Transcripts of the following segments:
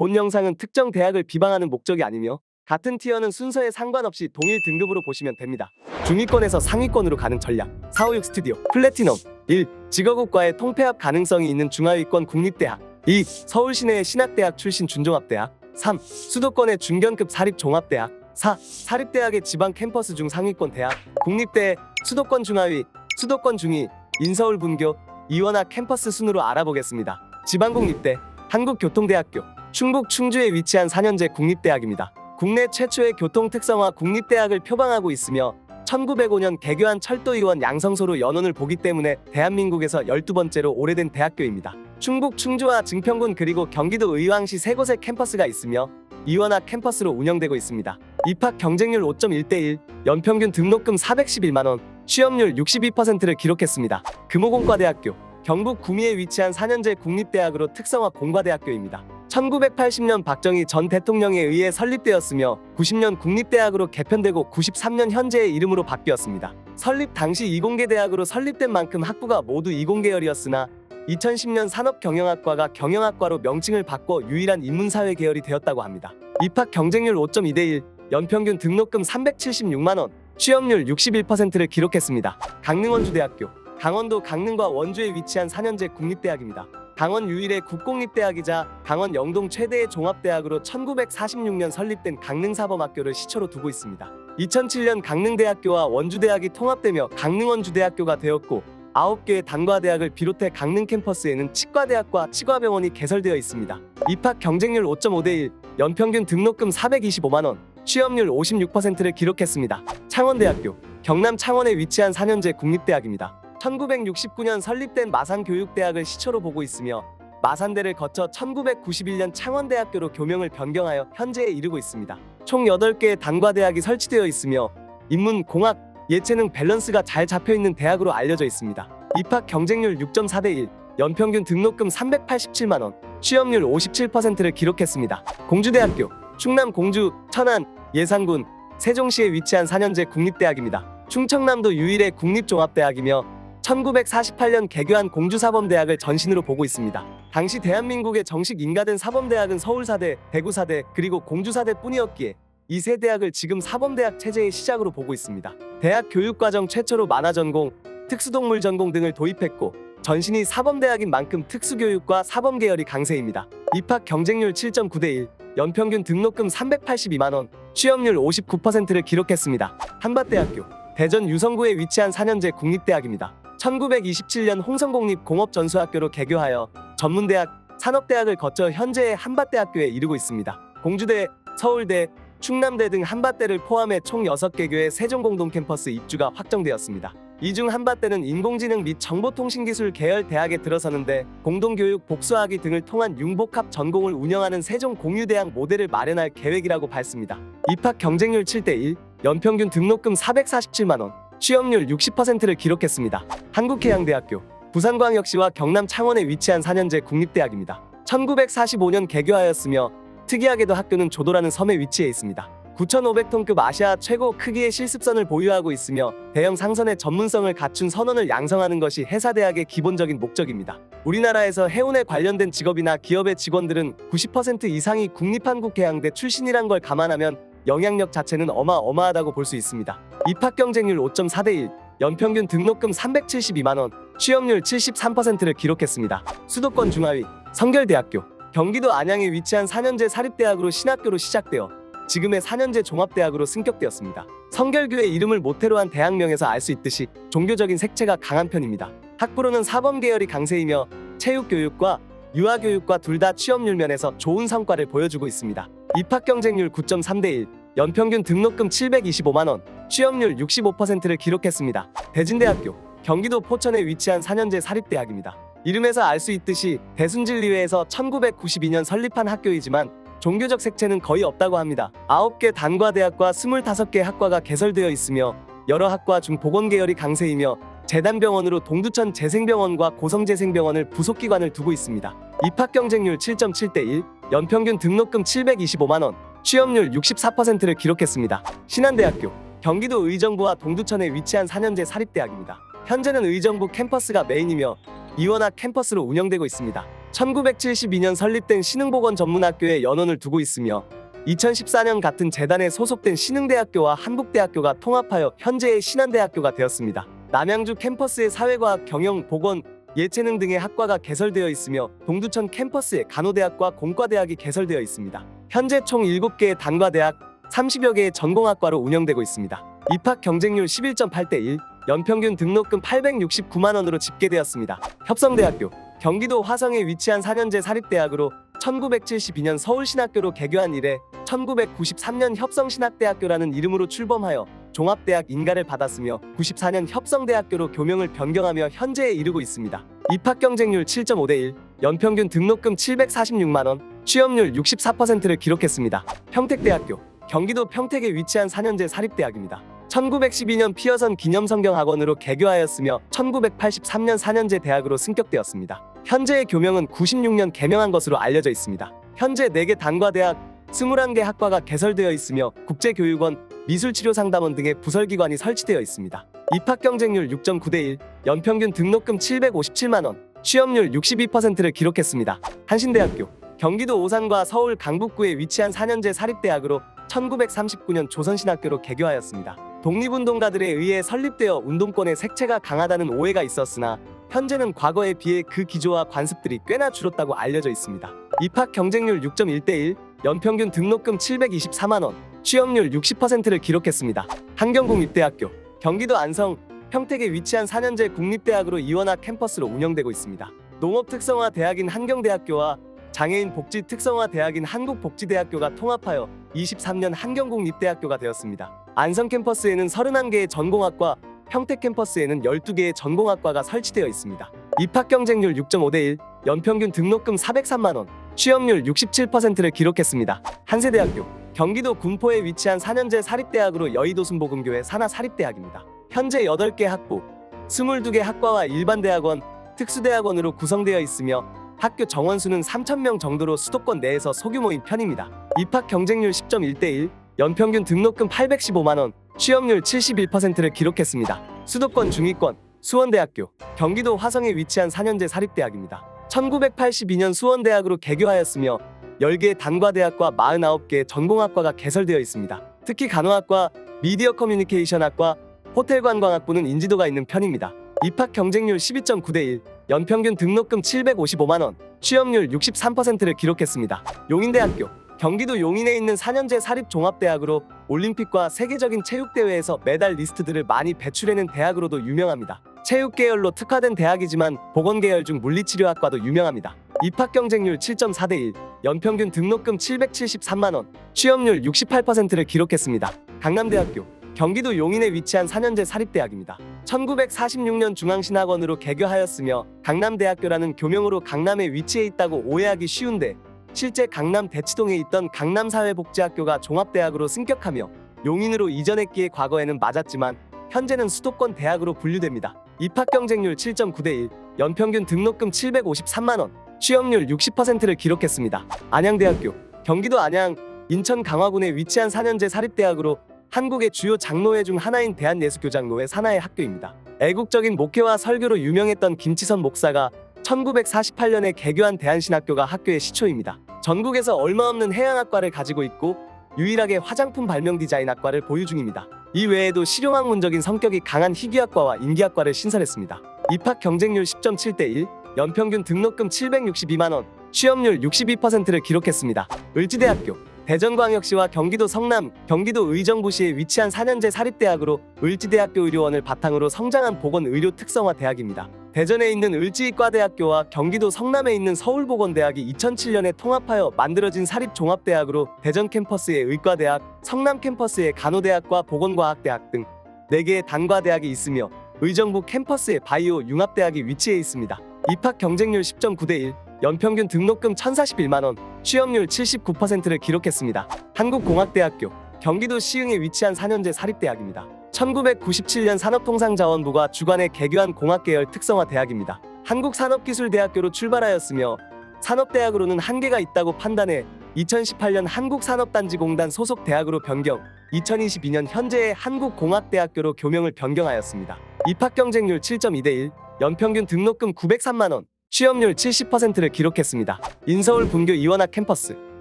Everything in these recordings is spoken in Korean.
본 영상은 특정 대학을 비방하는 목적이 아니며 같은 티어는 순서에 상관없이 동일 등급으로 보시면 됩니다. 중위권에서 상위권으로 가는 전략 456 스튜디오 플래티넘 1. 직업국과의 통폐합 가능성이 있는 중하위권 국립대학 2. 서울 시내의 신학대학 출신 준종합대학 3. 수도권의 중견급 사립종합대학 4. 사립대학의 지방 캠퍼스 중 상위권 대학 국립대 수도권 중하위 수도권 중위 인서울 분교 이원학 캠퍼스 순으로 알아보겠습니다. 지방국립대 한국교통대학교 충북 충주에 위치한 4년제 국립대학입니다. 국내 최초의 교통 특성화 국립대학을 표방하고 있으며 1905년 개교한 철도의원 양성소로 연원을 보기 때문에 대한민국에서 12번째로 오래된 대학교입니다. 충북 충주와 증평군 그리고 경기도 의왕시 세 곳의 캠퍼스가 있으며 이원학 캠퍼스로 운영되고 있습니다. 입학 경쟁률 5.1대1, 연평균 등록금 411만원, 취업률 62%를 기록했습니다. 금호공과대학교, 경북 구미에 위치한 4년제 국립대학으로 특성화 공과대학교입니다. 1980년 박정희 전 대통령에 의해 설립되었으며 90년 국립대학으로 개편되고 93년 현재의 이름으로 바뀌었습니다. 설립 당시 이공계 대학으로 설립된 만큼 학부가 모두 이공계열이었으나 2010년 산업경영학과가 경영학과로 명칭을 바꿔 유일한 인문사회 계열이 되었다고 합니다. 입학 경쟁률 5.2대1, 연평균 등록금 376만 원, 취업률 61%를 기록했습니다. 강릉원주대학교, 강원도 강릉과 원주에 위치한 4년제 국립대학입니다. 강원 유일의 국공립대학이자 강원 영동 최대의 종합대학으로 1946년 설립된 강릉사범학교를 시초로 두고 있습니다. 2007년 강릉대학교와 원주대학이 통합되며 강릉원주대학교가 되었고 9개의 단과대학을 비롯해 강릉 캠퍼스에는 치과대학과 치과병원이 개설되어 있습니다. 입학 경쟁률 5.5대1, 연평균 등록금 425만원, 취업률 56%를 기록했습니다. 창원대학교, 경남 창원에 위치한 4년제 국립대학입니다. 1969년 설립된 마산교육대학을 시초로 보고 있으며 마산대를 거쳐 1991년 창원대학교로 교명을 변경하여 현재에 이르고 있습니다. 총 8개의 단과대학이 설치되어 있으며 인문, 공학, 예체능 밸런스가 잘 잡혀 있는 대학으로 알려져 있습니다. 입학 경쟁률 6.4대 1, 연평균 등록금 387만 원, 취업률 57%를 기록했습니다. 공주대학교, 충남 공주, 천안, 예산군, 세종시에 위치한 4년제 국립대학입니다. 충청남도 유일의 국립종합대학이며 1948년 개교한 공주사범대학을 전신으로 보고 있습니다. 당시 대한민국의 정식 인가된 사범대학은 서울사대, 대구사대, 그리고 공주사대뿐이었기에 이 세 대학을 지금 사범대학 체제의 시작으로 보고 있습니다. 대학 교육과정 최초로 만화 전공, 특수동물 전공 등을 도입했고 전신이 사범대학인 만큼 특수교육과 사범 계열이 강세입니다. 입학 경쟁률 7.9대1, 연평균 등록금 382만원, 취업률 59%를 기록했습니다. 한밭대학교, 대전 유성구에 위치한 4년제 국립대학입니다. 1927년 홍성공립 공업전수학교로 개교하여 전문대학, 산업대학을 거쳐 현재의 한밭대학교에 이르고 있습니다. 공주대, 서울대, 충남대 등 한밭대를 포함해 총 6개 교의 세종공동 캠퍼스 입주가 확정되었습니다. 이 중 한밭대는 인공지능 및 정보통신기술 계열 대학에 들어서는데 공동교육, 복수학위 등을 통한 융복합 전공을 운영하는 세종 공유대학 모델을 마련할 계획이라고 밝습니다. 입학 경쟁률 7대1, 연평균 등록금 447만원, 취업률 60%를 기록했습니다. 한국해양대학교, 부산광역시와 경남 창원에 위치한 4년제 국립대학입니다. 1945년 개교하였으며 특이하게도 학교는 조도라는 섬에 위치해 있습니다. 9,500톤급 아시아 최고 크기의 실습선을 보유하고 있으며 대형 상선의 전문성을 갖춘 선원을 양성하는 것이 해사대학의 기본적인 목적입니다. 우리나라에서 해운에 관련된 직업이나 기업의 직원들은 90% 이상이 국립한국해양대 출신이란 걸 감안하면 영향력 자체는 어마어마하다고 볼 수 있습니다. 입학 경쟁률 5.4대 1, 연평균 등록금 372만 원, 취업률 73%를 기록했습니다. 수도권 중하위, 성결대학교, 경기도 안양에 위치한 4년제 사립대학으로 신학교로 시작되어 지금의 4년제 종합대학으로 승격되었습니다. 성결교의 이름을 모태로 한 대학명에서 알 수 있듯이 종교적인 색채가 강한 편입니다. 학부로는 사범 계열이 강세이며 체육교육과 유아교육과 둘 다 취업률 면에서 좋은 성과를 보여주고 있습니다. 입학 경쟁률 9.3대1, 연평균 등록금 725만 원, 취업률 65%를 기록했습니다. 대진대학교, 경기도 포천에 위치한 4년제 사립대학입니다. 이름에서 알 수 있듯이 대순진리회에서 1992년 설립한 학교이지만 종교적 색채는 거의 없다고 합니다. 9개 단과대학과 25개 학과가 개설되어 있으며 여러 학과 중 보건 계열이 강세이며 재단병원으로 동두천 재생병원과 고성재생병원을 부속기관을 두고 있습니다. 입학 경쟁률 7.7대 1, 연평균 등록금 725만원, 취업률 64%를 기록했습니다. 신한대학교, 경기도 의정부와 동두천에 위치한 4년제 사립대학입니다. 현재는 의정부 캠퍼스가 메인이며 이원학 캠퍼스로 운영되고 있습니다. 1972년 설립된 신흥보건 전문학교에 연원을 두고 있으며 2014년 같은 재단에 소속된 신흥대학교와 한국대학교가 통합하여 현재의 신한대학교가 되었습니다. 남양주 캠퍼스의 사회과학, 경영, 보건, 예체능 등의 학과가 개설되어 있으며 동두천 캠퍼스에 간호대학과 공과대학이 개설되어 있습니다. 현재 총 7개의 단과대학, 30여 개의 전공학과로 운영되고 있습니다. 입학 경쟁률 11.8대 1, 연평균 등록금 869만 원으로 집계되었습니다. 협성대학교 경기도 화성에 위치한 4년제 사립대학으로 1972년 서울신학교로 개교한 이래 1993년 협성신학대학교라는 이름으로 출범하여 종합대학 인가를 받았으며 94년 협성대학교로 교명을 변경하며 현재에 이르고 있습니다. 입학 경쟁률 7.5대 1, 연평균 등록금 746만 원, 취업률 64%를 기록했습니다. 평택대학교 경기도 평택에 위치한 4년제 사립대학입니다. 1912년 피어선 기념성경학원으로 개교하였으며 1983년 4년제 대학으로 승격되었습니다. 현재의 교명은 96년 개명한 것으로 알려져 있습니다. 현재 4개 단과대학, 21개 학과가 개설되어 있으며 국제교육원, 미술치료상담원 등의 부설기관이 설치되어 있습니다. 입학 경쟁률 6.9대 1, 연평균 등록금 757만 원, 취업률 62%를 기록했습니다. 한신대학교 경기도 오산과 서울 강북구에 위치한 4년제 사립대학으로 1939년 조선신학교로 개교하였습니다. 독립운동가들에 의해 설립되어 운동권의 색채가 강하다는 오해가 있었으나 현재는 과거에 비해 그 기조와 관습들이 꽤나 줄었다고 알려져 있습니다. 입학 경쟁률 6.1대 1, 연평균 등록금 724만 원, 취업률 60%를 기록했습니다. 한경국립대학교 경기도 안성 평택에 위치한 4년제 국립대학으로 이원학 캠퍼스로 운영되고 있습니다. 농업 특성화 대학인 한경대학교와 장애인 복지 특성화 대학인 한국복지대학교가 통합하여 23년 한경국립대학교가 되었습니다. 안성 캠퍼스에는 31개의 전공학과, 평택 캠퍼스에는 12개의 전공학과가 설치되어 있습니다. 입학 경쟁률 6.5대 1, 연평균 등록금 403만 원, 취업률 67%를 기록했습니다. 한세대학교 경기도 군포에 위치한 4년제 사립대학으로 여의도 순복음교회 산하 사립대학입니다. 현재 8개 학부, 22개 학과와 일반 대학원, 특수대학원으로 구성되어 있으며 학교 정원수는 3,000명 정도로 수도권 내에서 소규모인 편입니다. 입학 경쟁률 10.1대 1, 연평균 등록금 815만 원, 취업률 71%를 기록했습니다. 수도권 중위권 수원대학교 경기도 화성에 위치한 4년제 사립대학입니다. 1982년 수원대학으로 개교하였으며 10개 단과대학과 49개 전공학과가 개설되어 있습니다. 특히 간호학과, 미디어 커뮤니케이션학과, 호텔관광학부는 인지도가 있는 편입니다. 입학 경쟁률 12.9대 1, 연평균 등록금 755만 원, 취업률 63%를 기록했습니다. 용인대학교 경기도 용인에 있는 4년제 사립종합대학으로 올림픽과 세계적인 체육대회에서 메달 리스트들을 많이 배출해낸 대학으로도 유명합니다. 체육 계열로 특화된 대학이지만 보건 계열 중 물리치료학과도 유명합니다. 입학 경쟁률 7.4대 1, 연평균 등록금 773만 원, 취업률 68%를 기록했습니다. 강남대학교 경기도 용인에 위치한 4년제 사립대학입니다. 1946년 중앙신학원으로 개교하였으며 강남대학교라는 교명으로 강남에 위치해 있다고 오해하기 쉬운데 실제 강남 대치동에 있던 강남사회복지학교가 종합대학으로 승격하며 용인으로 이전했기에 과거에는 맞았지만 현재는 수도권 대학으로 분류됩니다. 입학 경쟁률 7.9대 1, 연평균 등록금 753만 원, 취업률 60%를 기록했습니다. 안양대학교 경기도 안양, 인천 강화군에 위치한 4년제 사립대학으로 한국의 주요 장로회 중 하나인 대한예수교장로회 산하의 학교입니다. 애국적인 목회와 설교로 유명했던 김치선 목사가 1948년에 개교한 대한신학교가 학교의 시초입니다. 전국에서 얼마 없는 해양학과를 가지고 있고 유일하게 화장품 발명 디자인 학과를 보유 중입니다. 이 외에도 실용학문적인 성격이 강한 희귀학과와 인기학과를 신설했습니다. 입학 경쟁률 10.7대 1, 연평균 등록금 762만 원, 취업률 62%를 기록했습니다. 을지대학교 대전광역시와 경기도 성남, 경기도 의정부시에 위치한 4년제 사립대학으로 을지대학교 의료원을 바탕으로 성장한 보건의료 특성화 대학입니다. 대전에 있는 을지의과대학교와 경기도 성남에 있는 서울보건대학이 2007년에 통합하여 만들어진 사립종합대학으로 대전 캠퍼스의 의과대학, 성남 캠퍼스의 간호대학과 보건과학대학 등 4개의 단과대학이 있으며 의정부 캠퍼스의 바이오 융합대학이 위치해 있습니다. 입학 경쟁률 10.9대 1, 연평균 등록금 1,041만 원, 취업률 79%를 기록했습니다. 한국공학대학교 경기도 시흥에 위치한 4년제 사립대학입니다. 1997년 산업통상자원부가 주관해 개교한 공학계열 특성화 대학입니다. 한국산업기술대학교로 출발하였으며 산업대학으로는 한계가 있다고 판단해 2018년 한국산업단지공단 소속 대학으로 변경, 2022년 현재의 한국공학대학교로 교명을 변경하였습니다. 입학 경쟁률 7.2대 1, 연평균 등록금 903만 원, 취업률 70%를 기록했습니다. 인서울 분교 이원학 캠퍼스,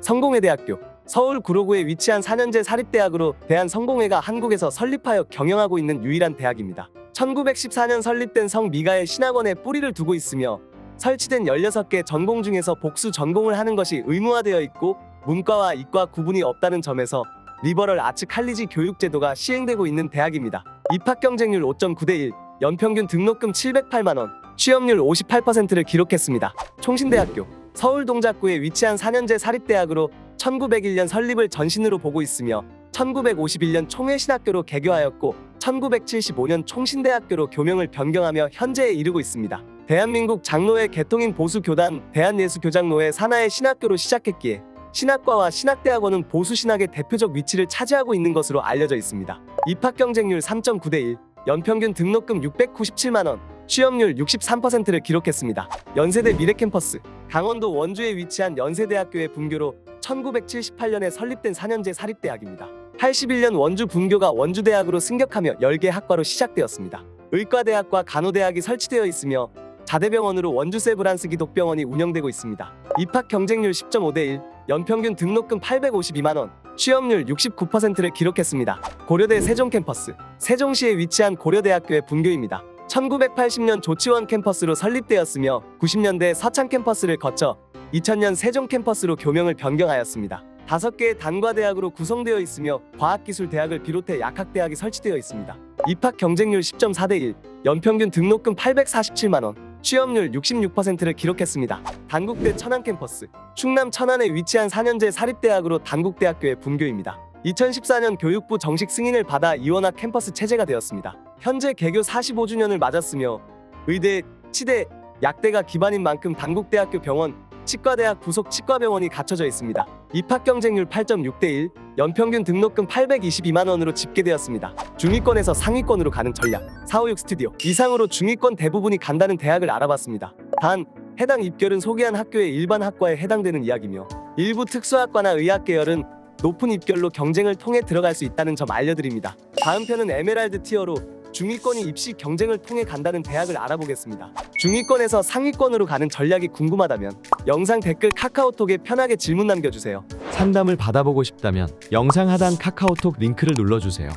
성공회대학교, 서울 구로구에 위치한 4년제 사립대학으로 대한성공회가 한국에서 설립하여 경영하고 있는 유일한 대학입니다. 1914년 설립된 성미가의 신학원에 뿌리를 두고 있으며 설치된 16개 전공 중에서 복수 전공을 하는 것이 의무화되어 있고 문과와 이과 구분이 없다는 점에서 리버럴 아츠 칼리지 교육 제도가 시행되고 있는 대학입니다. 입학 경쟁률 5.9대 1, 연평균 등록금 708만 원, 취업률 58%를 기록했습니다. 총신대학교 서울 동작구에 위치한 4년제 사립대학으로 1901년 설립을 전신으로 보고 있으며 1951년 총회신학교로 개교하였고 1975년 총신대학교로 교명을 변경하며 현재에 이르고 있습니다. 대한민국 장로회 개통인 보수교단 대한예수교장로회 산하의 신학교로 시작했기에 신학과와 신학대학원은 보수신학의 대표적 위치를 차지하고 있는 것으로 알려져 있습니다. 입학 경쟁률 3.9대 1, 연평균 등록금 697만 원, 취업률 63%를 기록했습니다. 연세대 미래캠퍼스, 강원도 원주에 위치한 연세대학교의 분교로 1978년에 설립된 4년제 사립대학입니다. 81년 원주 분교가 원주대학으로 승격하며 10개 학과로 시작되었습니다. 의과대학과 간호대학이 설치되어 있으며 자대병원으로 원주세 브란스 기독병원이 운영되고 있습니다. 입학 경쟁률 10.5대 1, 연평균 등록금 852만 원, 취업률 69%를 기록했습니다. 고려대 세종 캠퍼스, 세종시에 위치한 고려대학교의 분교입니다. 1980년 조치원 캠퍼스로 설립되었으며 90년대 서창 캠퍼스를 거쳐 2000년 세종 캠퍼스로 교명을 변경하였습니다. 다섯 개의 단과 대학으로 구성되어 있으며 과학기술대학을 비롯해 약학대학이 설치되어 있습니다. 입학 경쟁률 10.4대 1, 연평균 등록금 847만 원, 취업률 66%를 기록했습니다. 단국대 천안 캠퍼스, 충남 천안에 위치한 4년제 사립대학으로 단국대학교의 분교입니다. 2014년 교육부 정식 승인을 받아 이원학 캠퍼스 체제가 되었습니다. 현재 개교 45주년을 맞았으며 의대, 치대, 약대가 기반인 만큼 단국대학교 병원, 치과대학 부속 치과병원이 갖춰져 있습니다. 입학 경쟁률 8.6대 1, 연평균 등록금 822만 원으로 집계되었습니다. 중위권에서 상위권으로 가는 전략 456 스튜디오 이상으로 중위권 대부분이 간다는 대학을 알아봤습니다. 단 해당 입결은 소개한 학교의 일반 학과에 해당되는 이야기며 일부 특수학과나 의학 계열은 높은 입결로 경쟁을 통해 들어갈 수 있다는 점 알려드립니다. 다음 편은 에메랄드 티어로 중위권이 입시 경쟁을 통해 간다는 대학을 알아보겠습니다. 중위권에서 상위권으로 가는 전략이 궁금하다면 영상 댓글 카카오톡에 편하게 질문 남겨주세요. 상담을 받아보고 싶다면 영상 하단 카카오톡 링크를 눌러주세요.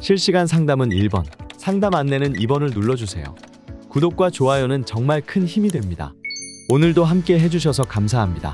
실시간 상담은 1번, 상담 안내는 2번을 눌러주세요. 구독과 좋아요는 정말 큰 힘이 됩니다. 오늘도 함께 해주셔서 감사합니다.